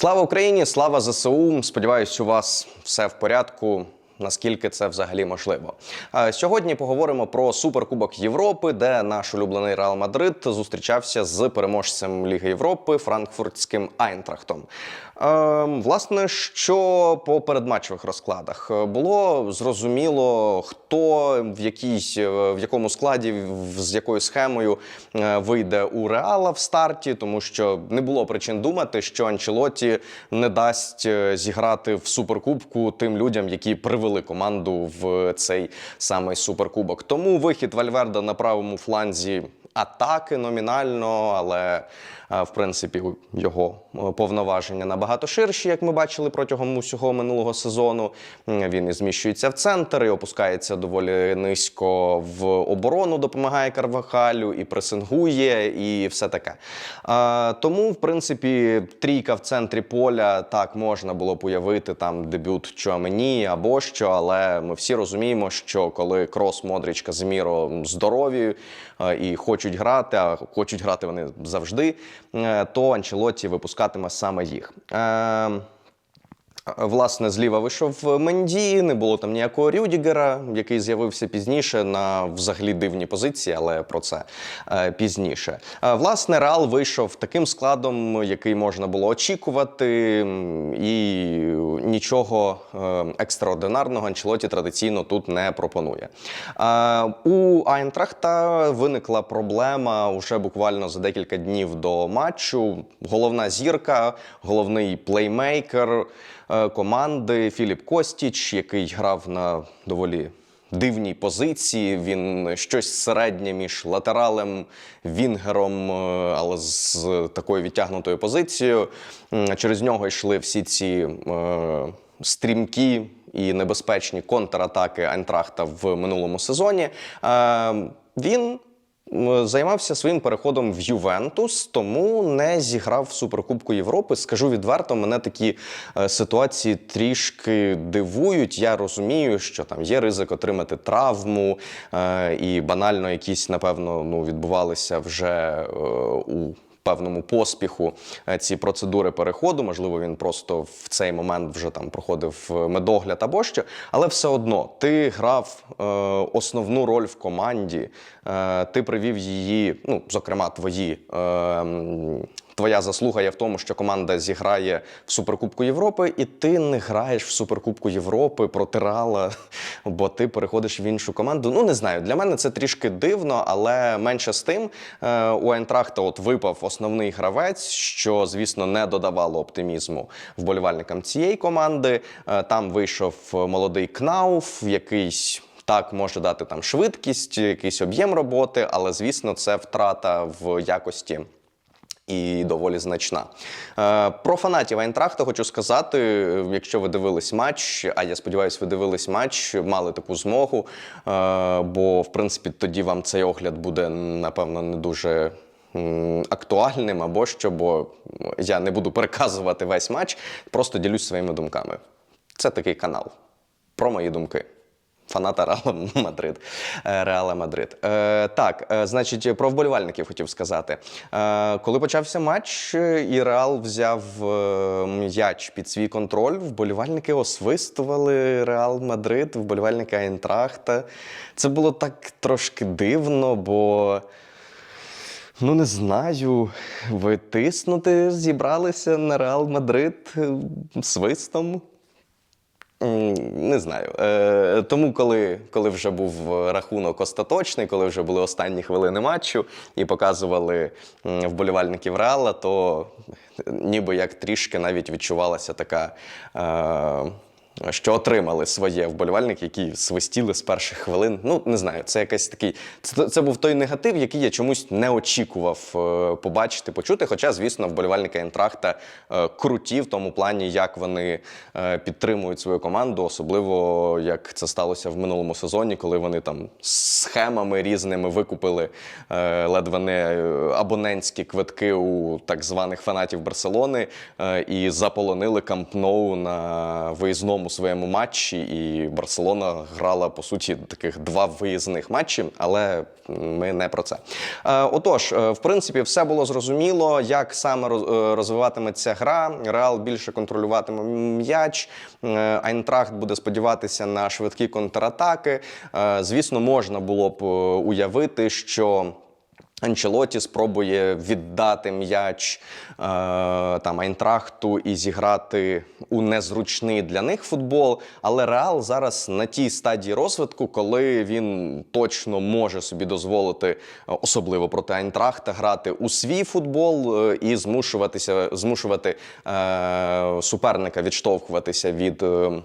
Слава Україні! Слава ЗСУ! Сподіваюсь, у вас все в порядку. Наскільки це взагалі можливо? Е, Сьогодні поговоримо про суперкубок Європи, де наш улюблений Реал Мадрид зустрічався з переможцем Ліги Європи франкфуртським Айнтрахтом. Е, Власне, що по передматчевих розкладах Е, було зрозуміло, хто в якійсь е, в якому складі, з якою схемою вийде у Реала в старті, тому що не було причин думати, що Анчелоті не дасть зіграти в суперкубку тим людям, які привели команду в цей самий суперкубок. Тому вихід Вальверда на правому фланзі атаки номінально, але в принципі його е, повноваження набагато ширші, як ми бачили протягом усього минулого сезону. Він і зміщується в центр, і опускається доволі низько в оборону, допомагає Карвахалю, і пресингує, і все таке. Тому, в принципі, трійка в центрі поля так можна було б уявити там дебют Чуамені або що, але ми всі розуміємо, що коли Крос, Модріч, Казиміро здорові е, і хочуть грати, а хочуть грати вони завжди, то Анчелотті випускатиме саме їх. Власне, зліва вийшов Менді, не було там ніякого Рюдігера, який з'явився пізніше на взагалі дивній позиції, але про це е, пізніше. Власне, Реал вийшов таким складом, який можна було очікувати, і нічого е, екстраординарного Анчелоті традиційно тут не пропонує. У Айнтрахта виникла проблема уже буквально за декілька днів до матчу. Головна зірка, головний плеймейкер команди Філіп Костіч, який грав на доволі дивній позиції. Він щось середнє між латералем, вінгером, е, але з такою відтягнутою позицією. Через нього йшли всі ці е, стрімкі і небезпечні контратаки Айнтрахта в минулому сезоні. Е, Він займався своїм переходом в Ювентус, тому не зіграв в Суперкубку Європи. Скажу відверто, мене такі е, ситуації трішки дивують. Я розумію, що там є ризик отримати травму, е, і банально якісь, напевно, ну, відбувалися вже е, у певному поспіху е, ці процедури переходу. Можливо, він просто в цей момент вже там проходив е, медогляд або що. Але все одно ти грав е, основну роль в команді, е, ти привів її, ну, зокрема, твої. Е, Твоя заслуга є в тому, що команда зіграє в Суперкубку Європи, і ти не граєш в Суперкубку Європи проти Реала, бо ти переходиш в іншу команду. Ну не знаю. Для мене це трішки дивно, але менше з тим е, у Айнтрахта от випав основний гравець, що звісно не додавало оптимізму вболівальникам цієї команди. Е, Там вийшов молодий Кнауф, якийсь. Так, може дати там швидкість, якийсь об'єм роботи, але звісно, це втрата в якості і доволі значна. Е, Про фанатів Айнтрахта хочу сказати: е, якщо ви дивились матч, а я сподіваюся, ви дивились матч, мали таку змогу. е, Бо, в принципі, тоді вам цей огляд буде, напевно, не дуже. Актуальним або що, бо я не буду переказувати весь матч, просто ділюсь своїми думками. Це такий канал про мої думки. Фаната Реала Мадрид. Е, Реала Мадрид. Е, так, е, значить, про вболівальників хотів сказати. Е, коли почався матч, е, і Реал взяв м'яч під свій контроль, вболівальники освистували Реал Мадрид, вболівальники Айнтрахта. Це було так трошки дивно, бо. Ну, не знаю. Ви тиснути зібралися на Реал Мадрид свистом. Не знаю. Е, тому, коли, коли вже був рахунок остаточний, коли вже були останні хвилини матчу і показували вболівальників Реала, то ніби як трішки навіть відчувалася така. Е, що отримали своє вболівальники, які свистіли з перших хвилин. Ну не знаю, це якийсь такий. Це, це був той негатив, який я чомусь не очікував е, побачити, почути. Хоча, звісно, вболівальники Ентрахта круті в тому плані, як вони е, підтримують свою команду, особливо як це сталося в минулому сезоні, коли вони там схемами різними викупили е, ледве не абонентські квитки у так званих фанатів Барселони і заполонили Камп Ноу на виїзному своєму матчі, і Барселона грала по суті таких два виїзних матчі, але ми не про це. Е, Отож, е, в принципі, все було зрозуміло, як саме е, розвиватиметься гра. Реал більше контролюватиме м'яч. Айнтрахт буде сподіватися на швидкі контратаки. Звісно, можна було б уявити, що. Анчелоті спробує віддати м'яч е, там Айнтрахту і зіграти у незручний для них футбол. Але Реал зараз на тій стадії розвитку, коли він точно може собі дозволити, е, особливо проти Айнтрахта, грати у свій футбол е, і змушуватися змушувати е, суперника відштовхуватися від. е,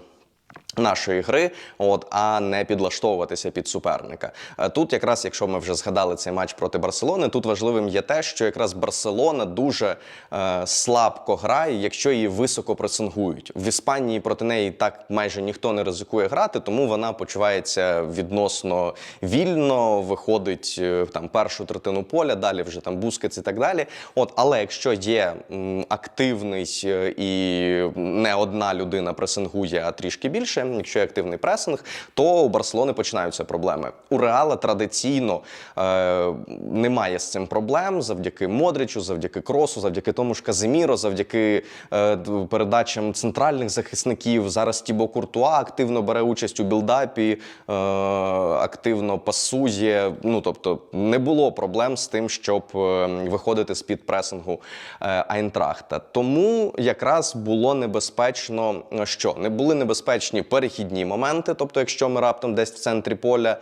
Нашої гри, от а не підлаштовуватися під суперника. Е, Тут, якраз, якщо ми вже згадали цей матч проти Барселони, тут важливим є те, що якраз Барселона дуже е, слабко грає, якщо її високо пресингують. В Іспанії проти неї так майже ніхто не ризикує грати, тому вона почувається відносно вільно, виходить е, там першу третину поля, далі вже там бускets і так далі. От, але якщо є м, активний е, і не одна людина пресингує, а трішки більше, якщо є активний пресинг, то у Барселони починаються проблеми. У Реала традиційно е, немає з цим проблем завдяки Модричу, завдяки Кросу, завдяки тому ж Казиміро, завдяки е, передачам центральних захисників. Зараз Тібо Куртуа активно бере участь у білдапі, е, активно пасує. Ну тобто не було проблем з тим, щоб е, виходити з під пресингу е, Айнтрахта. Тому якраз було небезпечно, е, що не були небезпечні перехідні моменти. Тобто, якщо ми раптом десь в центрі поля е,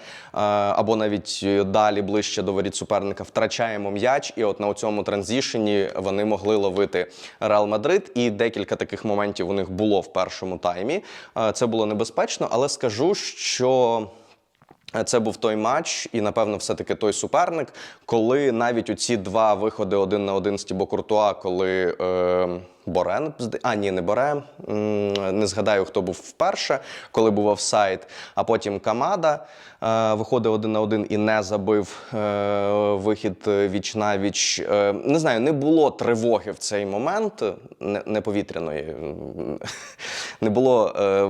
або навіть е, далі ближче до воріт суперника втрачаємо м'яч, і от на цьому транзішені вони могли ловити Реал Мадрид. І декілька таких моментів у них було в першому таймі. Е, Це було небезпечно, але скажу, що. Це був той матч, і напевно, все-таки той суперник, коли навіть у ці два виходи один на один з Тібо Куртуа, коли е, Борен, зда- а ні, не Боре, не згадаю, хто був вперше, коли був офсайд, а потім Камада е, виходив один на один і не забив е, вихід віч на віч. Е, не знаю, не було тривоги в цей момент, не, повітряної, не було е,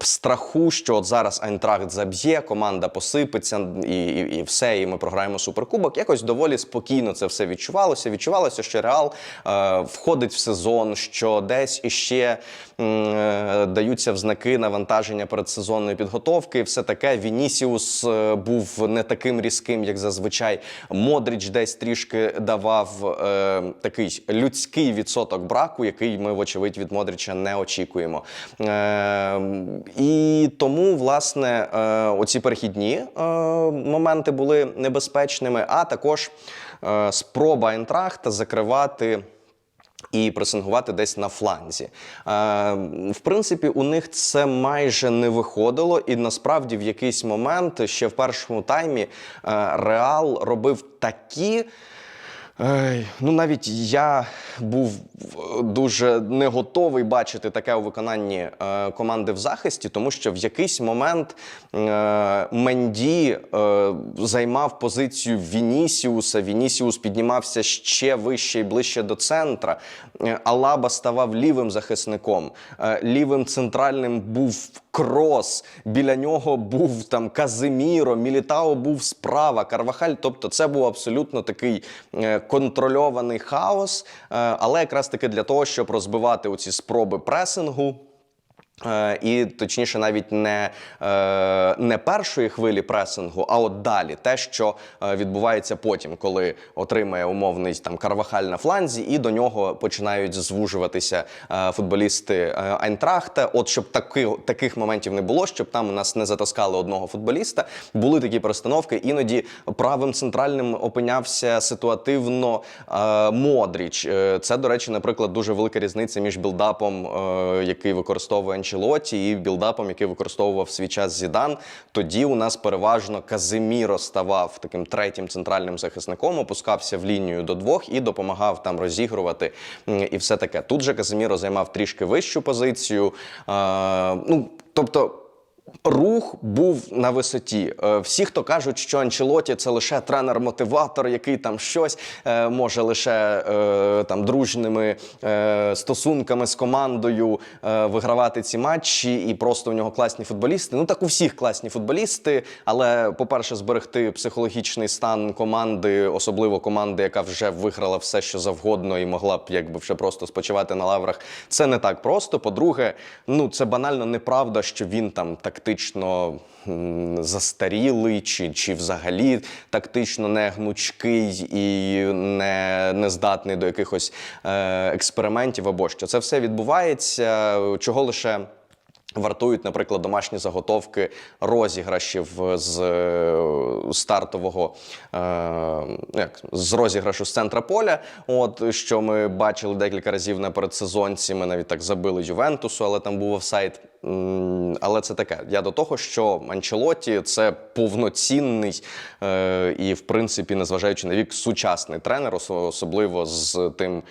страху, що от зараз Айнтрахт заб'є, команда посипеться і, і, і все, і ми програємо суперкубок. Якось доволі спокійно це все відчувалося. Відчувалося, що Реал е, входить в сезон, що десь іще м, е, даються взнаки навантаження передсезонної підготовки. Все таке. Вінісіус е, був не таким різким, як зазвичай. Модріч десь трішки давав е, такий людський відсоток браку, який ми, вочевидь, від Модріча не очікуємо. І тому, власне, оці перехідні моменти були небезпечними, а також спроба Айнтрахта закривати. І пресингувати десь на фланзі. Е, в принципі, у них це майже не виходило, і насправді в якийсь момент ще в першому таймі е, Реал робив такі. Ну навіть я був е, дуже не готовий бачити таке у виконанні е, команди в захисті, тому що в якийсь момент е, Менді е, займав позицію Вінісіуса. Вінісіус піднімався ще вище і ближче до центра. Е, Алаба ставав лівим захисником. Е, лівим центральним був Крос. Біля нього був там Казиміро, Мілітао був справа, Карвахаль. Тобто, це був абсолютно такий е, контрольований хаос. Е, але якраз таки для того, щоб розбивати оці спроби пресингу. Е, І точніше, навіть не, е, не першої хвилі пресингу, а от далі те, що е, відбувається потім, коли отримає умовний там Карвахаль на фланзі, і до нього починають звужуватися футболісти Айнтрахта. От щоб таки, таких моментів не було, щоб там у нас не затаскали одного футболіста. Були такі перестановки. Іноді правим центральним опинявся ситуативно Модріч. Це, до речі, наприклад, дуже велика різниця між білдапом, який використовує Анчелоті, і білдапом, який використовував свій час Зідан. Тоді у нас переважно Казиміро ставав таким третім центральним захисником, опускався в лінію до двох і допомагав там розігрувати і все таке. Тут же Казиміро займав трішки вищу позицію. Е, ну, тобто. Рух був на висоті. Е, Всі, хто кажуть, що Анчелоті це лише тренер-мотиватор, який там щось е, може лише е, там дружними е, стосунками з командою вигравати ці матчі, і просто у нього класні футболісти. Ну так у всіх класні футболісти. Але, по-перше, зберегти психологічний стан команди, особливо команди, яка вже виграла все, що завгодно, і могла б якби вже просто спочивати на лаврах. Це не так просто. По-друге, ну це банально неправда, що він там тактично застарілий, чи, чи взагалі тактично не гнучкий і не, не здатний до якихось е, експериментів або що. Це все відбувається, чого лише. Вартують, наприклад, домашні заготовки розіграшів з е, стартового е, як, з розіграшу з центра поля. От що ми бачили декілька разів на передсезонці. Ми навіть так забили Ювентусу, але там був офсайд. Але це таке. Я до того, що Анчелоті це повноцінний е, і, в принципі, незважаючи на вік, сучасний тренер, особливо з тим,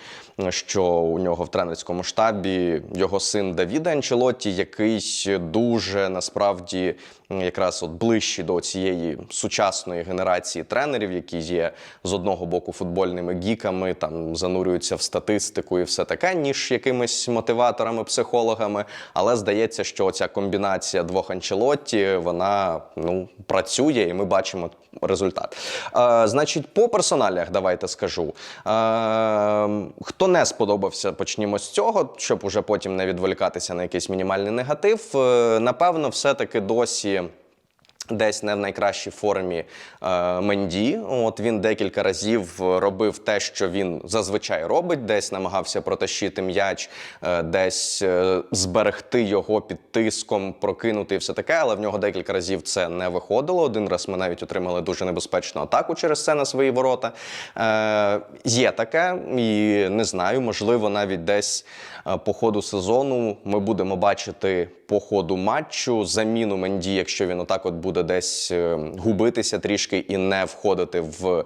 що у нього в тренерському штабі його син Давіда Анчелоті, який дуже насправді якраз от ближчий до цієї сучасної генерації тренерів, які є з одного боку футбольними гіками, там занурюються в статистику і все таке, ніж якимись мотиваторами, психологами. Але здається, що ця комбінація двох Анчелотті, вона ну працює, і ми бачимо результат. Е, значить, по персоналях давайте скажу. Е, хто не сподобався, почнімо з цього, щоб уже потім не відволікатися на якийсь мінімальний негатив. Е, напевно, все-таки досі. Десь не в найкращій формі е, Менді. От він декілька разів робив те, що він зазвичай робить, десь намагався протащити м'яч, е, десь е, зберегти його під тиском, прокинути і все таке. Але в нього декілька разів це не виходило. Один раз ми навіть отримали дуже небезпечну атаку через це на свої ворота. Е, є таке, і не знаю, можливо, навіть десь по ходу сезону ми будемо бачити по ходу матчу заміну Менді, якщо він отак от буде десь е, губитися трішки і не входити в, е,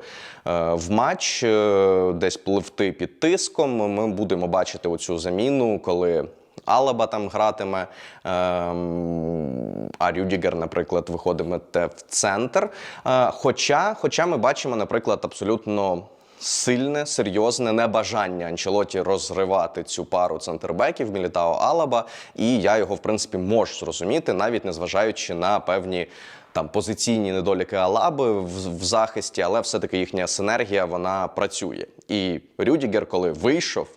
в матч, е, десь пливти під тиском. Ми будемо бачити оцю заміну, коли. Алаба там гратиме, ем, а Рюдігер, наприклад, виходиме в центр. Е, Хоча, хоча ми бачимо, наприклад, абсолютно сильне, серйозне небажання Анчелоті розривати цю пару центрбеків Мілітао Алаба, і я його, в принципі, можу зрозуміти, навіть незважаючи на певні. Там позиційні недоліки Алаби в, в захисті, але все-таки їхня синергія вона працює. І Рюдігер, коли вийшов,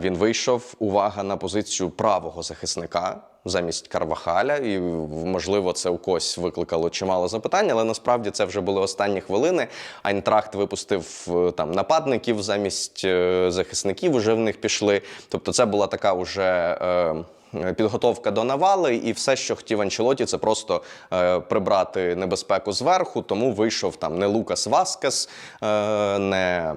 Він вийшов увага на позицію правого захисника замість Карвахаля, і можливо це у когось викликало чимало запитань, але насправді це вже були останні хвилини. Айнтрахт випустив е, там нападників замість е, захисників. Уже в них пішли. Тобто, це була така уже. е, Підготовка до навали, і все, що хотів Анчелоті, це просто е, прибрати небезпеку зверху. Тому вийшов там не Лукас Васкес, е, не Е,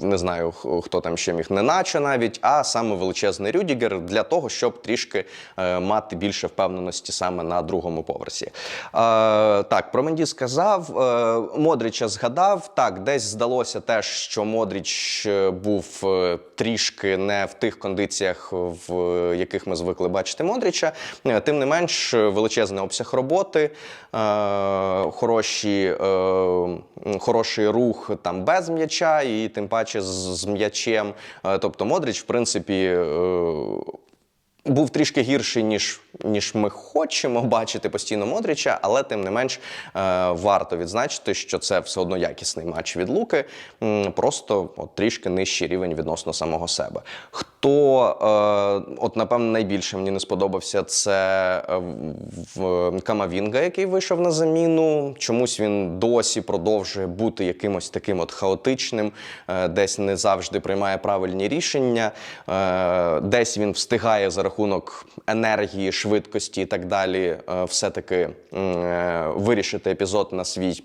не знаю, хто там ще міг, не наче навіть, а саме величезний Рюдігер для того, щоб трішки е, мати більше впевненості саме на другому поверсі. Е, так, про Менді сказав, е, Модріча згадав. Так, десь здалося теж, що Модріч е, був е, трішки не в тих кондиціях, в яких ми звикли бачити Модріча. Е, Тим не менш, е, величезний обсяг роботи, е, хороші, е, хороший рух там без м'яча, і тим паче з, з м'ячем. Е, Тобто Модріч, в принципі, е, був трішки гірший, ніж, ніж ми хочемо бачити постійно Модріча, але тим не менш е, варто відзначити, що це все одно якісний матч від Луки, просто от, трішки нижчий рівень відносно самого себе. Хто, е, от напевно, найбільше мені не сподобався, це е, в Камавінга, який вийшов на заміну. Чомусь він досі продовжує бути якимось таким от хаотичним, е, десь не завжди приймає правильні рішення, е, десь він встигає за рахунок енергії, швидкості і так далі, е, все-таки е, вирішити епізод на свій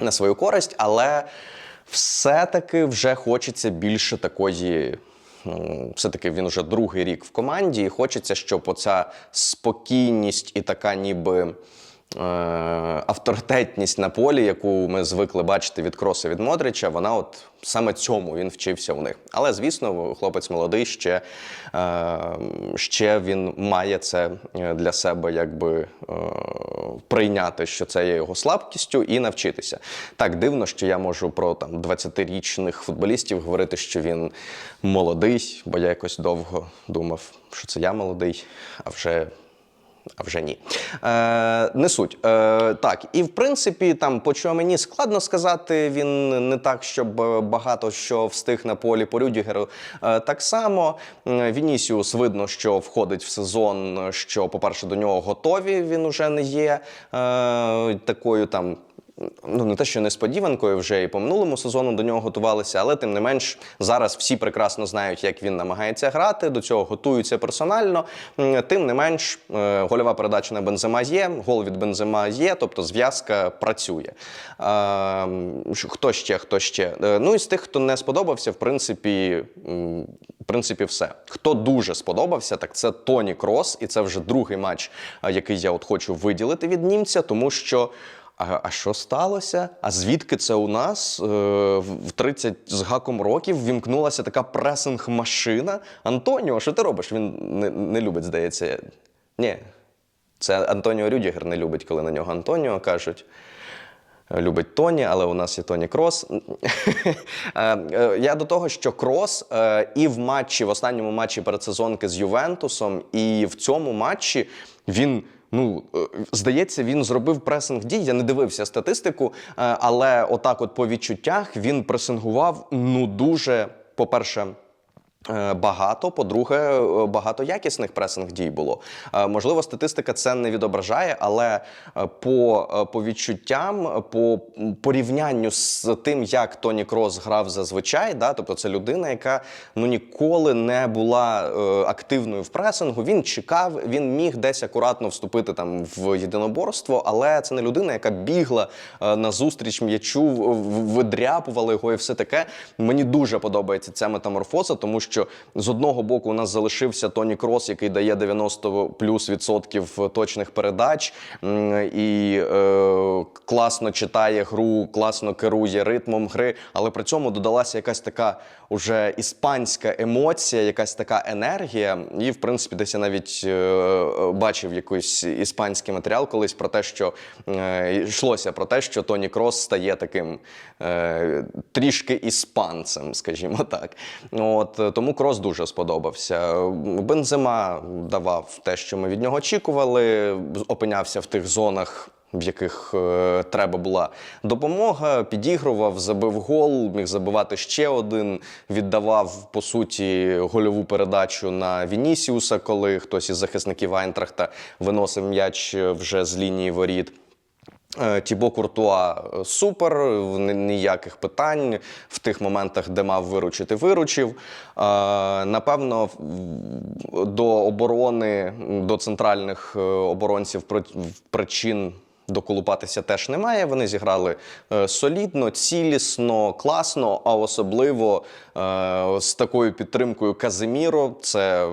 на свою користь, але все-таки вже хочеться більше такої. Все-таки він вже другий рік в команді, і хочеться, щоб оця спокійність і така ніби авторитетність на полі, яку ми звикли бачити від Кроса від Модрича, вона от саме цьому він вчився в них. Але звісно, хлопець молодий ще, е, ще він має це е, для себе якби е, прийняти, що це є його слабкістю, і навчитися. Так дивно, що я можу про там 20-річних футболістів говорити, що він молодий, бо я якось довго думав, що це я молодий, а вже а вже ні. Е, не суть. Е, так, і в принципі, там, по чому мені складно сказати, він не так, щоб е, багато що встиг на полі по Рюдігеру. Е, так само Вінісіус видно, що входить в сезон, що, по-перше, до нього готові. Він уже не є е, такою там ну не те, що несподіванкою вже і по минулому сезону до нього готувалися, але тим не менш зараз всі прекрасно знають, як він намагається грати. До цього готуються персонально. Тим не менш, е, гольова передача на Бензема є, гол від Бензема є, тобто зв'язка працює. Е, Хто ще, хто ще? Е, Ну і з тих, хто не сподобався, в принципі. В принципі, все. Хто дуже сподобався, так це Тоні Крос, і це вже другий матч, який я от хочу виділити від німця, тому що. А, а що сталося? А звідки це у нас е, в в 30 з гаком років вімкнулася така пресинг-машина? Антоніо, що ти робиш? Він не, не любить, здається. Ні, це Антоніо Рюдігер не любить, коли на нього Антоніо кажуть. Любить Тоні, але у нас є Тоні Крос. Е, е, Я до того, що Крос і в матчі, в останньому матчі передсезонки з Ювентусом, і в цьому матчі він. Ну, е, здається, він зробив пресинг дій. Я не дивився статистику, е, але отак, от по відчуттях, він пресингував ну дуже, по-перше, Е, Багато, по-друге, е, багато якісних пресинг дій було. Е, Можливо, статистика це не відображає, але е, по, е, по відчуттям, по порівнянню з тим, як Тоні Крос грав зазвичай, да, тобто це людина, яка ну ніколи не була е, активною в пресингу. Він чекав, він міг десь акуратно вступити там в єдиноборство, але це не людина, яка бігла е, на зустріч м'ячу, видряпувала його і все таке. Мені дуже подобається ця метаморфоза, тому що з одного боку у нас залишився Тоні Крос, який дає 90 плюс відсотків точних передач і е, класно читає гру, класно керує ритмом гри, але при цьому додалася якась така уже іспанська емоція, якась така енергія. І, в принципі, десь я навіть е, бачив якийсь іспанський матеріал колись про те, що е, йшлося про те, що Тоні Крос стає таким е, трішки іспанцем, скажімо так. От е, тому Крос дуже сподобався. Бензема давав те, що ми від нього очікували, опинявся в тих зонах. В яких е, треба була допомога, підігрував, забив гол, міг забивати ще один, віддавав по суті гольову передачу на Вінісіуса, коли хтось із захисників Айнтрахта виносив м'яч е, вже з лінії воріт. Е, Тібо Куртуа е, супер, ніяких питань в тих моментах, де мав виручити, виручив. Е, Напевно, до оборони, до центральних оборонців при- причин. Доколупатися теж немає. Вони зіграли солідно, цілісно, класно, а особливо з такою підтримкою Казиміро. Це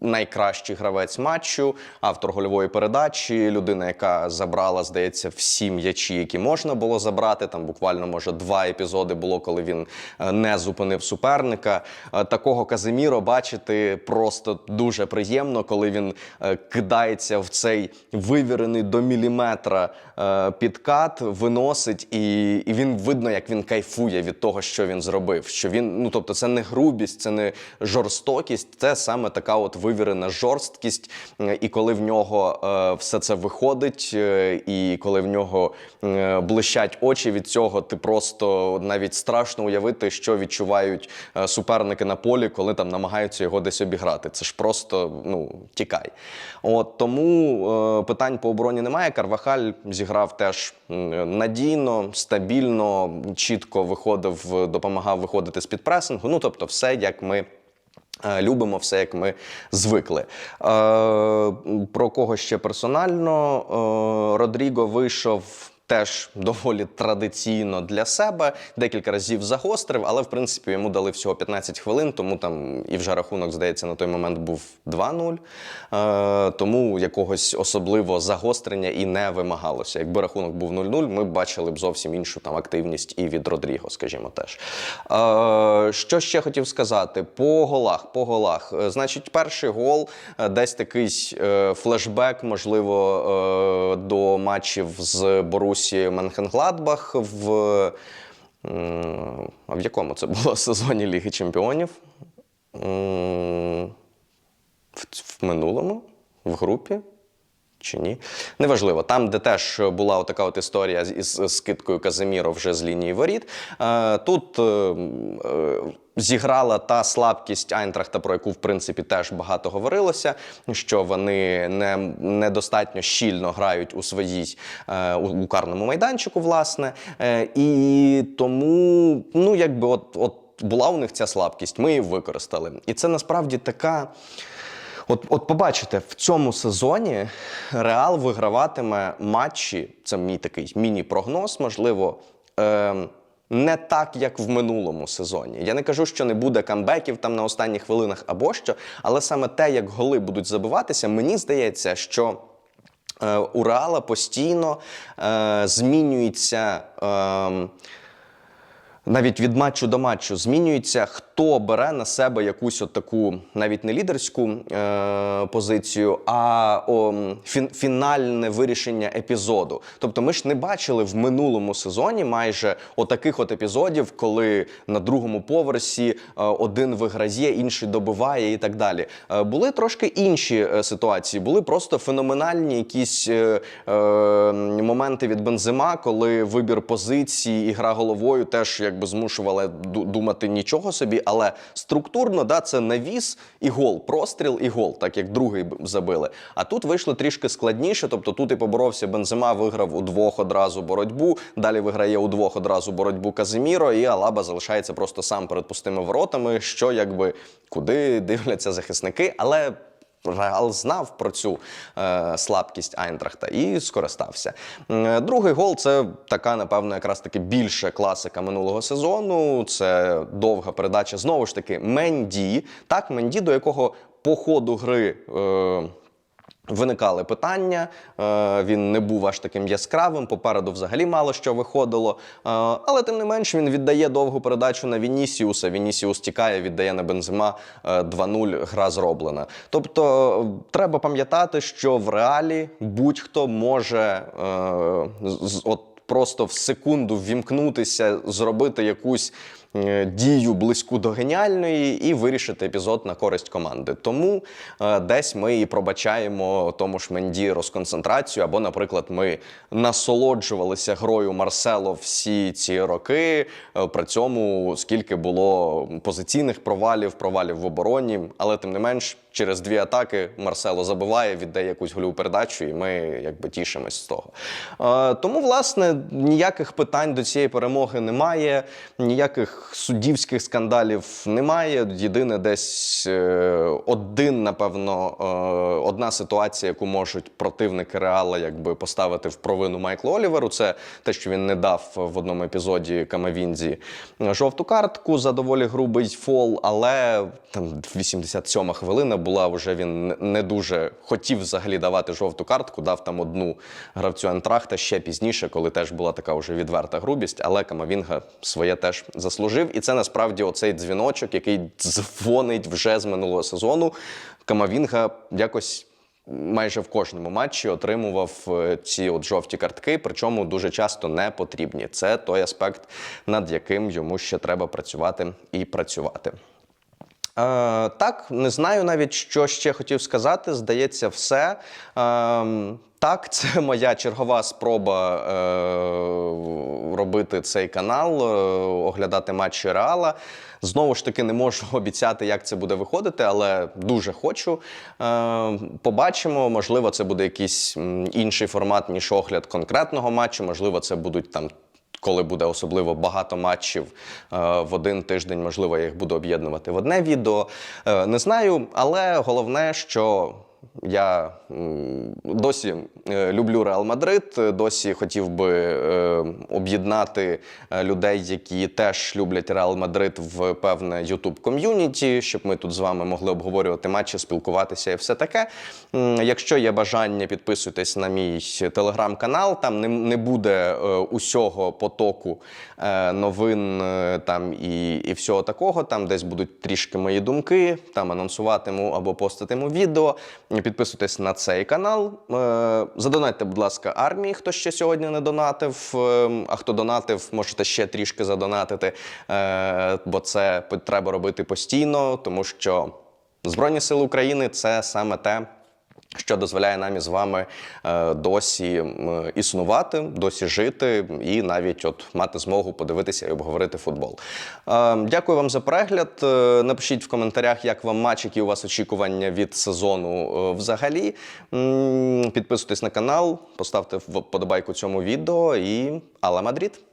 найкращий гравець матчу, автор гольової передачі, людина, яка забрала, здається, всі м'ячі, які можна було забрати. Там буквально може два епізоди було, коли він е, не зупинив суперника. Е, Такого Казиміро бачити просто дуже приємно, коли він е, кидається в цей вивірений до міліметра е, підкат, виносить, і він видно, як він кайфує від того, що він зробив. Що він, ну тобто, це не грубість, це не жорстокість, це саме така от вивірена жорсткість. Е, І коли в нього е, все це виходить, е, і коли в нього е, блищать очі від цього, ти просто навіть страшно уявити, що відчувають е, суперники на полі, коли там намагаються його десь обіграти. Це ж просто ну тікай. От тому е, питань по обороні немає. Карвахаль зіграв теж надійно, стабільно, чітко виходив, допомагав виходити з під пресингу. Ну тобто, все як ми. е, Любимо все, як ми звикли. Е, про кого ще персонально? Е, Родріго вийшов Теж доволі традиційно для себе. Декілька разів загострив, але в принципі йому дали всього 15 хвилин, тому там і вже рахунок, здається, на той момент був 2-0. Е, тому якогось особливо загострення і не вимагалося. Якби рахунок був 0-0, ми бачили б зовсім іншу там активність і від Родріго, скажімо теж. Е, що ще хотів сказати? По голах, по голах. Е, Значить, перший гол е, десь такий е, флешбек, можливо, до матчів з Борусією Менхенгладбах в. В якому це було сезоні Ліги Чемпіонів? В, минулому, в групі. Чи ні? Неважливо. Там, де теж була така от історія із скидкою Казиміро вже з лінії воріт. Е, Тут е, е, зіграла та слабкість Айнтрахта, про яку в принципі теж багато говорилося, що вони не, недостатньо щільно грають у своїй е, у, карному майданчику, власне. Е, І тому, ну якби, от, от була у них ця слабкість, ми її використали. І це насправді така. От, от побачите, в цьому сезоні Реал виграватиме матчі. Це мій такий міні-прогноз, можливо. Е, не так, як в минулому сезоні. Я не кажу, що не буде камбеків там на останніх хвилинах або що, але саме те, як голи будуть забиватися, мені здається, що е, у Реала постійно е, змінюється. Е, навіть від матчу до матчу змінюється, хто бере на себе якусь от таку навіть не лідерську е, позицію, а о, фін, фінальне вирішення епізоду. Тобто, ми ж не бачили в минулому сезоні майже отаких от епізодів, коли на другому поверсі е, один виграє, інший добиває і так далі. Е, були трошки інші е, ситуації, були просто феноменальні якісь е, е, моменти від Бензима, коли вибір позиції і гра головою теж якби змушували думати нічого собі, але структурно да, це навіс і гол, простріл і гол, так як другий забили. А тут вийшло трішки складніше. Тобто тут і поборовся Бензима, виграв у двох одразу боротьбу. Далі виграє у двох одразу боротьбу Казиміро, і Алаба залишається просто сам перед пустими воротами, що якби куди дивляться захисники, але. Реал знав про цю е, слабкість Айнтрахта і скористався. Е, Другий гол це така, напевно, якраз таки більша класика минулого сезону. Це довга передача. Знову ж таки, Менді. Так, Менді, до якого по ходу гри. Е, Виникали питання, е, він не був аж таким яскравим. Попереду взагалі мало що виходило. Е, Але тим не менш він віддає довгу передачу на Вінісіуса. Вінісіус тікає, віддає на Бензима е, 2-0, гра зроблена. Тобто е, треба пам'ятати, що в реалі будь-хто може е, от просто в секунду ввімкнутися, зробити якусь е, дію близьку до геніальної і вирішити епізод на користь команди. Тому е, десь ми і пробачаємо тому ж Менді розконцентрацію, або, наприклад, ми насолоджувалися грою Марсело всі ці роки. е, При цьому скільки було позиційних провалів, провалів в обороні, але тим не менш. Через дві атаки Марсело забиває, віддає якусь гольову передачу, і ми якби тішимось з того. Е, тому, власне, ніяких питань до цієї перемоги немає, ніяких суддівських скандалів немає. Єдине, десь е, один, напевно, е, одна ситуація, яку можуть противники Реала якби поставити в провину Майклу Оліверу, це те, що він не дав в одному епізоді Камавінзі жовту картку за доволі грубий фол, але там 87 хвилина була вже він не- дуже хотів взагалі давати жовту картку, дав там одну гравцю Антрахта ще пізніше, коли теж була така вже відверта грубість, але Камавінга своє теж заслужив. І це насправді оцей дзвіночок, який дзвонить вже з минулого сезону. Камавінга якось. Майже в кожному матчі отримував е, ці от жовті картки, причому дуже часто не потрібні. Це той аспект, над яким йому ще треба працювати і працювати. Е, так, не знаю навіть, що ще хотів сказати. Здається, все. Е, так, це моя чергова спроба е, робити цей канал, е, оглядати матчі Реала. Знову ж таки, не можу обіцяти, як це буде виходити, але дуже хочу. Е, побачимо. Можливо, це буде якийсь інший формат, ніж огляд конкретного матчу. Можливо, це будуть там коли буде особливо багато матчів е, в один тиждень, можливо, я їх буду об'єднувати в одне відео. Е, не знаю, але головне, що я досі е, люблю Реал Мадрид, досі хотів би е, об'єднати е, людей, які теж люблять Реал Мадрид в певне youtube ком'юніті, щоб ми тут з вами могли обговорювати матчі, спілкуватися і все таке. Якщо є бажання, підписуйтесь на мій телеграм-канал. Там не, буде усього потоку новин там і, і всього такого. Там десь будуть трішки мої думки, там анонсуватиму або поститиму відео. Підписуйтесь на цей канал. Е, Задонатьте, будь ласка, армії, хто ще сьогодні не донатив. Е, А хто донатив, можете ще трішки задонатити, е, бо це треба робити постійно, тому що Збройні Сили України це саме те що дозволяє нам із вами е, досі існувати, досі жити і навіть от мати змогу подивитися і обговорити футбол. Е, Дякую вам за перегляд. Е, Напишіть в коментарях, як вам матч, які у вас очікування від сезону взагалі. Підписуйтесь на канал, поставте вподобайку цьому відео і Алла Мадрид!